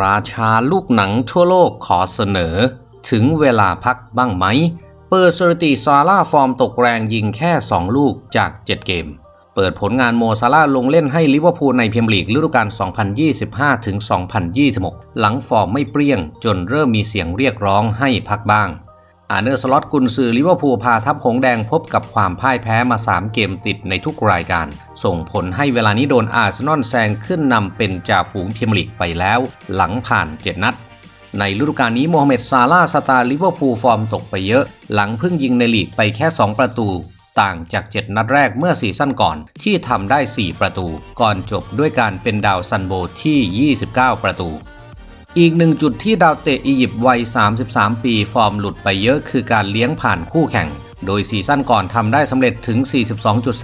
ราชาลูกหนังทั่วโลกขอเสนอ ถึงเวลาพักบ้างไหม เปิดสถิติซาร่าฟอร์มตกแรงยิงแค่ 2 ลูกจาก 7 เกม เปิดผลงานโมซาร่าลงเล่นให้ลิเวอร์พูลในพรีเมียร์ลีกฤดูกาล 2025ถึง2026 หลังฟอร์มไม่เปรี้ยงจนเริ่มมีเสียงเรียกร้องให้พักบ้าง อาเนอร์สล็อตกุนซือลิเวอร์พูลพาทัพหงแดงพบกับความพ่ายแพ้มา 3 เกมติดในทุกรายการ ส่งผลให้เวลานี้โดนอาร์เซนอลแซงขึ้นนำเป็นจ่าฝูงพรีเมียร์ลีกไปแล้ว หลังผ่าน 7 นัด ในฤดูกาลนี้โมฮัมเหม็ดซาลาสตาร์ลิเวอร์พูลฟอร์มตกไปเยอะ หลังเพิ่งยิงในลีกไปแค่ 2 ประตูต่างจาก 7 นัดแรกเมื่อซีซั่นก่อนที่ทำได้ 4 ประตู ก่อนจบด้วยการเป็นดาวซันโบที่ 29 ประตู อีกหนึ่งจุดที่ดาวเตะอียิปต์วัย 33 ปีฟอร์มหลุดไปเยอะคือการเลี้ยงผ่านคู่แข่ง โดยซีซั่นก่อนทำได้สำเร็จถึง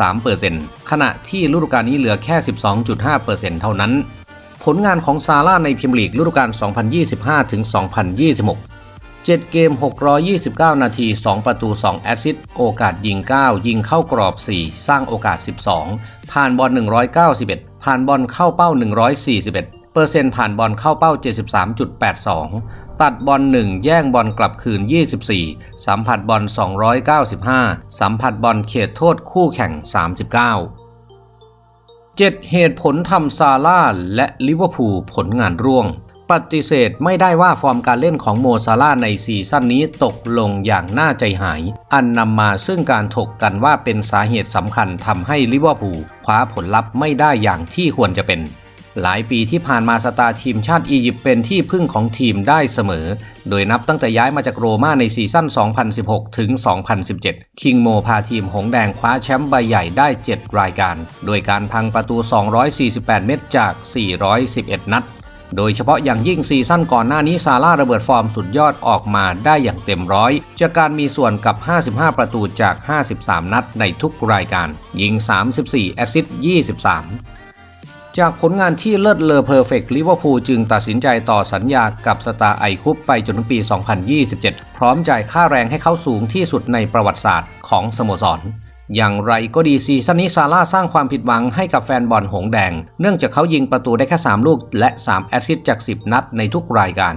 42.3%ขณะที่ฤดูกาลนี้เหลือแค่ 12.5%เท่านั้น ผลงานของซาร่าในพรีเมียร์ลีกฤดูกาล 2025-2026 7 เกม 629 นาที 2 ประตู 2 แอสซิสต์ โอกาสยิง 9 ยิงเข้ากรอบ 4 สร้างโอกาส 12 ผ่านบอล 191 ผ่านบอลเข้าเป้า 141 เปอร์เซ็นต์ผ่านบอลเข้าเป้า 73.82 ตัดบอล 1 แย่งบอลกลับคืน 24 สัมผัสบอล 295 สัมผัสบอลเขตโทษคู่แข่ง 39 7 เหตุผลทำซาร่าและลิเวอร์พูลผลงานร่วง ปฏิเสธไม่ได้ว่าฟอร์มการเล่นของโมซาร่าในซีซั่นนี้ตกลงอย่างน่าใจหาย อันนำมาซึ่งการถกกันว่าเป็นสาเหตุสำคัญทำให้ลิเวอร์พูลคว้าผลลัพธ์ไม่ได้อย่างที่ควรจะเป็น หลายปีที่ผ่านมาสตาร์ทีมชาติอียิปต์เป็นที่พึ่งของทีมได้เสมอ โดยนับตั้งแต่ย้ายมาจากโรม่าในซีซั่น 2016 ถึง 2017 คิงโมพาทีมหงแดงคว้าแชมป์ใบใหญ่ได้ 7 รายการ โดยการพังประตู 248 เม็ดจาก 411 นัด โดยเฉพาะอย่างยิ่งซีซั่นก่อนหน้านี้ซาร่าระเบิดฟอร์มสุดยอดออกมาได้อย่างเต็มร้อย จากการมีส่วนกับ 55 ประตูจาก 53 นัดในทุกรายการ ยิง 34 แอสซิสต์ 23 จากผลงานที่เลิศเลอเพอร์เฟกต์ลิเวอร์พูลจึงตัดสินใจต่อสัญญากับสตาร์ไอคุปไปจนถึงปี 2027 พร้อมจ่ายค่าแรงให้เขาสูงที่สุดในประวัติศาสตร์ของสโมสร อย่างไรก็ดีซีซั่นนี้ซาร่าสร้างความผิดหวังให้กับแฟนบอลหงแดง เนื่องจากเขายิงประตูได้แค่ 3 ลูกและ 3 แอสซิสต์จาก 10 นัดในทุกรายการ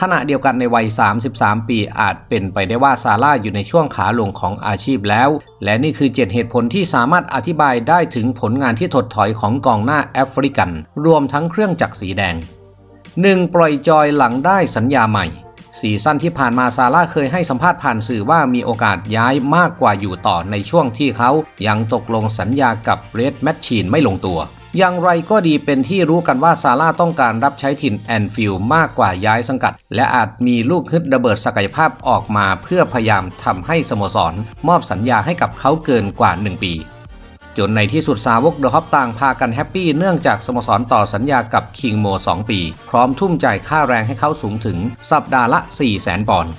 ขณะเดียวกันในวัย 33 ปีอาจเป็นไปได้ว่าซาร่าอยู่ในช่วงขาลงของอาชีพแล้ว และนี่คือ 7 เหตุผลที่สามารถอธิบายได้ถึงผลงานที่ถดถอยของกองหน้าแอฟริกัน รวมทั้งเครื่องจักรสีแดง 1. ปล่อยจอยหลังได้สัญญาใหม่ซีซั่นที่ผ่านมาซาร่าเคยให้สัมภาษณ์ผ่านสื่อว่ามีโอกาสย้ายมากกว่าอยู่ต่อในช่วงที่เขายังตกลงสัญญากับเรดแมชชีนไม่ลงตัว อย่างไรก็ดีเป็นที่รู้กันว่าซาร่าต้องการรับใช้ถิ่นแอนฟิลมากกว่าย้ายสังกัด และอาจมีลูกฮึดระเบิดศักยภาพออกมาเพื่อพยายามทำให้สโมสร มอบสัญญาให้กับเขาเกินกว่า 1 ปีจนในที่สุดสาวกเดอะฮอปต่างพากันแฮปปี้เนื่องจากสโมสรต่อสัญญากับคิงโม 2 ปี พร้อมทุ่มจ่ายค่าแรงให้เขาสูงถึงสัปดาห์ละ 4 0 0 0 0 0 ปอนด์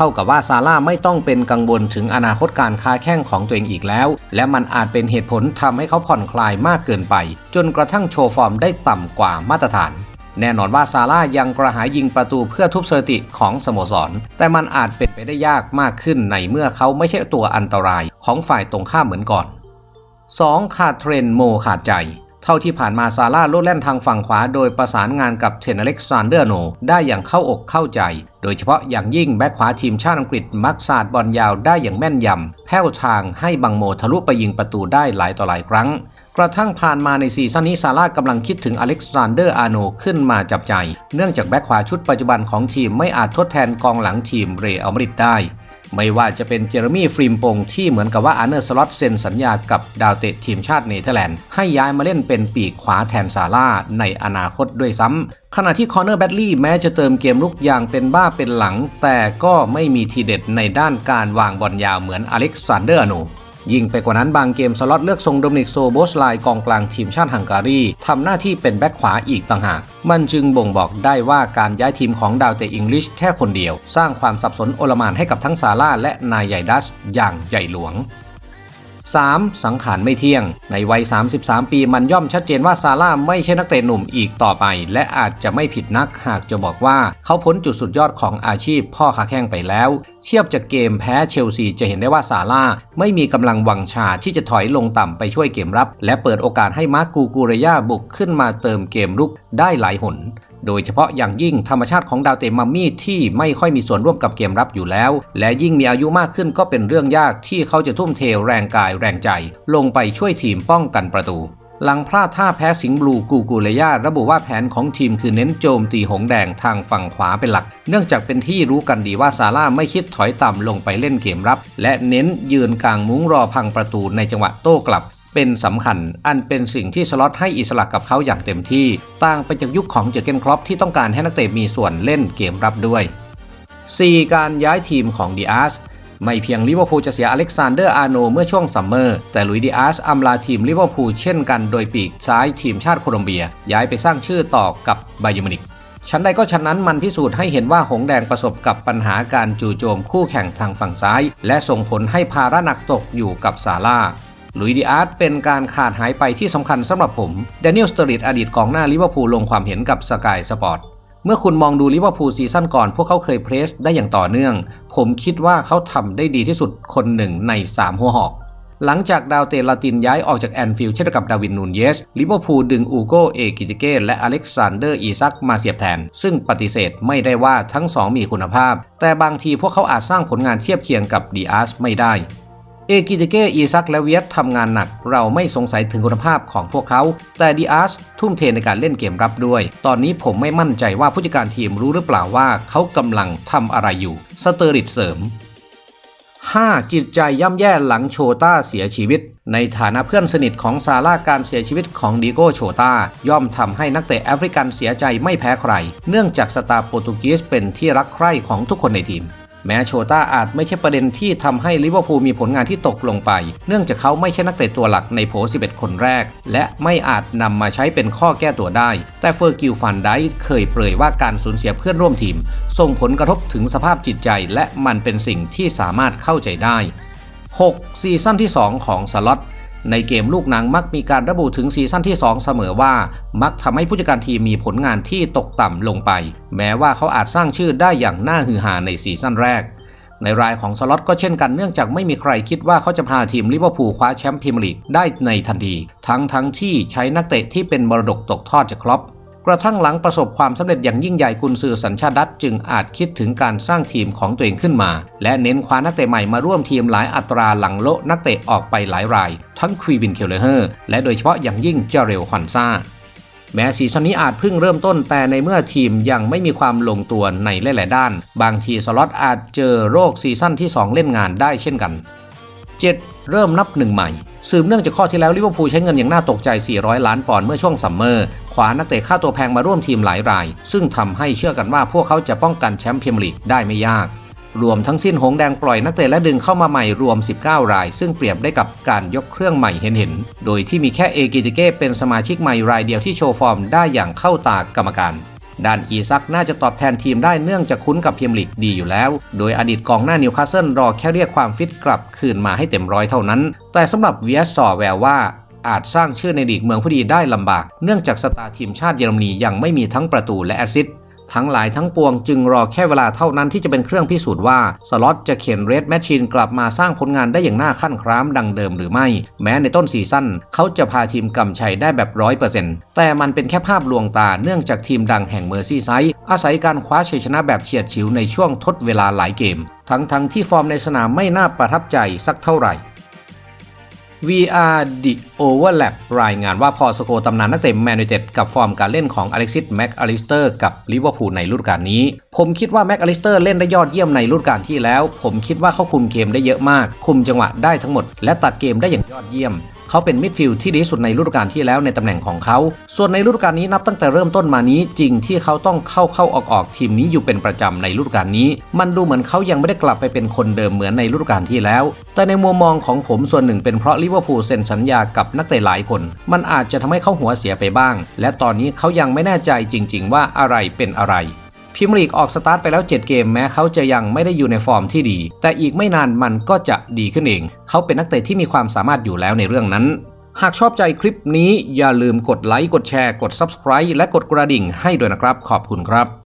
ท่ากับว่าซาร่าไม่ต้องเป็นกังวลถึงอนาคตการค้าแข้งของตัวเองอีกแล้ว และมันอาจเป็นเหตุผลทำให้เขาผ่อนคลายมากเกินไป จนกระทั่งโชว์ฟอร์มได้ต่ำกว่ามาตรฐาน แน่นอนว่าซาร่ายังกระหายยิงประตูเพื่อทุบสถิติของสโมสร แต่มันอาจเป็นไปได้ยากมากขึ้นในเมื่อเขาไม่ใช่ตัวอันตรายของฝ่ายตรงข้ามเหมือนก่อน 2. ขาดเทรนโมขาดใจ เท่าที่ผ่านมาซาร่าโลดแล่นทางฝั่งขวาโดยประสานงานกับเทนอเล็กซานเดอร์โน ได้อย่างเข้าอกเข้าใจ โดยเฉพาะอย่างยิ่งแบ็คขวาทีมชาติอังกฤษมักสาดบอลยาวได้อย่างแม่นยำแผ้วทางให้บังโมทะลุไปยิงประตูได้หลายต่อหลายครั้ง กระทั่งผ่านมาในซีซั่นนี้ซาร่ากำลังคิดถึงอเล็กซานเดอร์อาโนขึ้นมาจับใจ เนื่องจากแบ็คขวาชุดปัจจุบันของทีมไม่อาจทดแทนกองหลังทีมเรอัลมาดริดได้ ไม่ว่าจะเป็นเจอร์มี่ฟริมปงที่เหมือนกับว่าอาร์เนอร์สล็อตเซ็นสัญญากับดาวเตะทีมชาติเนเธอร์แลนด์ ให้ย้ายมาเล่นเป็นปีกขวาแทนซาร่าในอนาคตด้วยซ้ำขณะที่คอนเนอร์แบดลี่แม้จะเติมเกมลุกอย่างเป็นบ้าเป็นหลัง แต่ก็ไม่มีทีเด็ดในด้านการวางบอลยาวเหมือนอเล็กซานเดอร์อน ยิ่งไปกว่านั้นบางเกมสล็อตเลือกทรงโดมินิกโซโบสไลกองกลางทีมชาติฮังการีทำหน้าที่เป็นแบ็คขวาอีกต่างหาก มันจึงบ่งบอกได้ว่าการย้ายทีมของดาวเตะอังกฤษแค่คนเดียว สร้างความสับสนโอลมานให้กับทั้งซาร่าและนายใหญ่ดัชอย่างใหญ่หลวง 3. สังขารไม่เที่ยง ในวัย 33 ปีมันย่อมชัดเจนว่าซาร่าไม่ใช่นักเตะหนุ่มอีกต่อไป และอาจจะไม่ผิดนักหากจะบอกว่าเขาพ้นจุดสุดยอดของอาชีพพ่อค้าแข้งไปแล้ว เทียบจากเกมแพ้เชลซีจะเห็นได้ว่าซาร่าไม่มีกำลังวังชาที่จะถอยลงต่ำไปช่วยเกมรับ และเปิดโอกาสให้มาร์กูกูเรยาบุกขึ้นมาเติมเกมรุกได้หลายหน โดยเฉพาะอย่างยิ่งธรรมชาติของดาวเตะมัมมี่ที่ไม่ค่อยมีส่วนร่วมกับเกมรับอยู่แล้ว และยิ่งมีอายุมากขึ้นก็เป็นเรื่องยากที่เขาจะทุ่มเทแรงกายแรงใจ ลงไปช่วยทีมป้องกันประตูหลังพลาดท่าแพ้สิงห์บลูกูกูเลยาระบุว่าแผนของทีมคือเน้นโจมตีหงแดงทางฝั่งขวาเป็นหลัก เนื่องจากเป็นที่รู้กันดีว่าซาร่าไม่คิดถอยต่ำลงไปเล่นเกมรับ และเน้นยืนกลางมุ้งรอพังประตูในจังหวะโต้กลับ เป็นสำคัญ อันเป็นสิ่งที่สล็อตให้อิสระกับเขาอย่างเต็มที่ ต่างไปจากยุคของเจอเกนครอปที่ต้องการให้นักเตะมีส่วนเล่นเกมรับด้วย 4. การย้ายทีมของดีอาร์สไม่เพียงลิเวอร์พูลจะเสียอเล็กซานเดอร์อาร์โนเมื่อช่วงซัมเมอร์ แต่ลุยดีอาร์สอำลาทีมลิเวอร์พูลเช่นกันโดยปีกซ้ายทีมชาติโคลอมเบีย ย้ายไปสร้างชื่อต่อกับไบยอร์มินิกชั้นใดก็ชั้นนั้นมันพิสูจน์ให้เห็นว่าหงแดงประสบกับปัญหาการจู่โจมคู่แข่งทางฝั่งซ้าย และส่งผลให้ภาระหนักตกอยู่กับซาร่า ลุยดีอาร์ตเป็นการขาดหายไปที่สำคัญสำหรับผมแดเนียลสเตอริดอดีตกองหน้าลิเวอร์พูลลงความเห็นกับสกายสปอร์ตเมื่อคุณมองดูลิเวอร์พูลซีซั่นก่อน พวกเขาเคยเพรสได้อย่างต่อเนื่อง ผมคิดว่าเขาทำได้ดีที่สุดคนหนึ่งใน 3 หัวหอก หลังจากดาวเตลาตินย้ายออกจากแอนฟิลด์เช่นกับดาวินนูนเยสลิเวอร์พูลดึงอูโกเอกิติเกและอเล็กซานเดอร์อีซักมาเสียบแทน ซึ่งปฏิเสธไม่ได้ว่าทั้งสองมีคุณภาพ แต่บางทีพวกเขาอาจสร้างผลงานเทียบเคียงกับดีอาร์สไม่ได้ เอกิเตเกอีซักและเวียตทำงานหนัก เราไม่สงสัยถึงคุณภาพของพวกเขา แต่ดีอาร์สทุ่มเทในการเล่นเกมรับด้วย ตอนนี้ผมไม่มั่นใจว่าผู้จัดการทีมรู้หรือเปล่าว่าเขากำลังทำอะไรอยู่ สเตอริดเสริม 5. จิตใจย่ำแย่หลังโชต้าเสียชีวิต ในฐานะเพื่อนสนิทของซาร่าการเสียชีวิตของดิโก้โชต้าย่อมทำให้นักเตะแอฟริกันเสียใจไม่แพ้ใคร เนื่องจากสตาร์โปรตุเกสเป็นที่รักใคร่ของทุกคนในทีม แม้โชต้าอาจไม่ใช่ประเด็นที่ทำให้ลิเวอร์พูลมีผลงานที่ตกลงไป เนื่องจากเขาไม่ใช่นักเตะตัวหลักในโผ11 คนแรก และไม่อาจนำมาใช้เป็นข้อแก้ตัวได้ แต่เฟอร์กิลฟันไดเคยเปรยว่าการสูญเสียเพื่อนร่วมทีม ส่งผลกระทบถึงสภาพจิตใจ และมันเป็นสิ่งที่สามารถเข้าใจได้ 6. ซีซั่นที่ 2 ของสล็อต ในเกมลูกหนังมักมีการระบุถึงซีซั่นที่ 2 เสมอว่า มักทำให้ผู้จัดการทีมมีผลงานที่ตกต่ำลงไป แม้ว่าเขาอาจสร้างชื่อได้อย่างน่าฮือฮาในซีซั่นแรก ในรายของสล็อตก็เช่นกันเนื่องจากไม่มีใครคิดว่าเขาจะพาทีมลิเวอร์พูลคว้าแชมป์พรีเมียร์ลีกได้ในทันที ทั้งทั้งที่ใช้นักเตะที่เป็นมรดกตกทอดจากครอป กระทั่งหลังประสบความสำเร็จอย่างยิ่งใหญ่กุนซือสัญชาติดัตจึงอาจคิดถึงการสร้างทีมของตัวเองขึ้นมา และเน้นคว้านักเตะใหม่มาร่วมทีมหลายอัตราหลังโลนักเตะออกไปหลายราย ทั้งควีบินเคลเลอร์และโดยเฉพาะอย่างยิ่งเจเรลคอนซาแม้ซีซั่นนี้อาจเพิ่งเริ่มต้นแต่ในเมื่อทีมยังไม่มีความลงตัวในหลายๆด้าน บางทีสล็อตอาจเจอโรคซีซั่นที่ 2 เล่นงานได้เช่นกัน 7. เริ่มนับหนึ่งใหม่ สืบเนื่องจากข้อที่แล้วลิเวอร์พูลใช้เงินอย่างน่าตกใจ 400 ล้านปอนด์เมื่อช่วงซัมเมอร์ขวานักเตะค่าตัวแพงมาร่วมทีมหลายราย ซึ่งทำให้เชื่อกันว่าพวกเขาจะป้องกันแชมป์พรีเมียร์ลีกได้ไม่ยาก รวมทั้งสิ้นหงแดงปล่อยนักเตะและดึงเข้ามาใหม่รวม 19 ราย ซึ่งเปรียบได้กับการยกเครื่องใหม่เห็นๆโดยที่มีแค่เอกิติเก้เป็นสมาชิกใหม่รายเดียวที่โชว์ฟอร์มได้อย่างเข้าตากรรมการ ด้านอีซักน่าจะตอบแทนทีมได้เนื่องจากคุ้นกับเพียร์ลีกดีอยู่แล้ว โดยอดีตกองหน้านิวคาสเซิลรอแค่เรียกความฟิตกลับคืนมาให้เต็มร้อยเท่านั้น แต่สำหรับเวียสสอแววว่าอาจสร้างชื่อในลีกเมืองผู้ดีได้ลำบาก เนื่องจากสตาร์ทีมชาติเยอรมนียังไม่มีทั้งประตูและแอสซิสต์ ทั้งหลายทั้งปวงจึงรอแค่เวลาเท่านั้นที่จะเป็นเครื่องพิสูจน์ว่าสล็อตจะเข็นเรดแมชชีนกลับมาสร้างผลงานได้อย่างน่าขั้นคร้ามดังเดิมหรือไม่ แม้ในต้นซีซั่นเขาจะพาทีมกำชัยได้แบบร้อยเปอร์เซ็นต์แต่มันเป็นแค่ภาพลวงตาเนื่องจากทีมดังแห่งเมอร์ซีไซด์อาศัยการคว้าชัยชนะแบบเฉียดฉิวในช่วงทดเวลาหลายเกม ทั้งทั้งที่ฟอร์มในสนามไม่น่าประทับใจสักเท่าไหร่ VR The Overlap รายงานว่าพอสโคตำนานนักเตะแมนยูเต็ดกับฟอร์มการเล่นของอเล็กซิสแม็กอลิสเตอร์กับลิเวอร์พูลในฤดูกาลนี้ ผมคิดว่าแม็กอลิสเตอร์เล่นได้ยอดเยี่ยมในฤดูกาลที่แล้ว ผมคิดว่าเขาคุมเกมได้เยอะมาก คุมจังหวะได้ทั้งหมด และตัดเกมได้อย่างยอดเยี่ยม เขาเป็นมิดฟิลด์ที่ดีสุดในฤดูกาลที่แล้วในตำแหน่งของเขา ส่วนในฤดูกาลนี้นับตั้งแต่เริ่มต้นมานี้จริงที่เขาต้องเข้าเข้าออกออกทีมนี้อยู่เป็นประจำในฤดูกาลนี้ มันดูเหมือนเขายังไม่ได้กลับไปเป็นคนเดิมเหมือนในฤดูกาลที่แล้ว แต่ในมุมมองของผมส่วนหนึ่งเป็นเพราะลิเวอร์พูลเซ็นสัญญากับนักเตะหลายคน มันอาจจะทำให้เขาหัวเสียไปบ้าง และตอนนี้เขายังไม่แน่ใจจริง ๆ ว่าอะไรเป็นอะไร พิมลีกออกสตาร์ทไปแล้ว 7 เกมแม้เขาจะยังไม่ได้อยู่ในฟอร์มที่ดี แต่อีกไม่นานมันก็จะดีขึ้นเอง เขาเป็นนักเตะที่มีความสามารถอยู่แล้วในเรื่องนั้น หากชอบใจคลิปนี้อย่าลืมกดไลค์กดแชร์กด Subscribe และกดกระดิ่งให้ด้วยนะครับ ขอบคุณครับ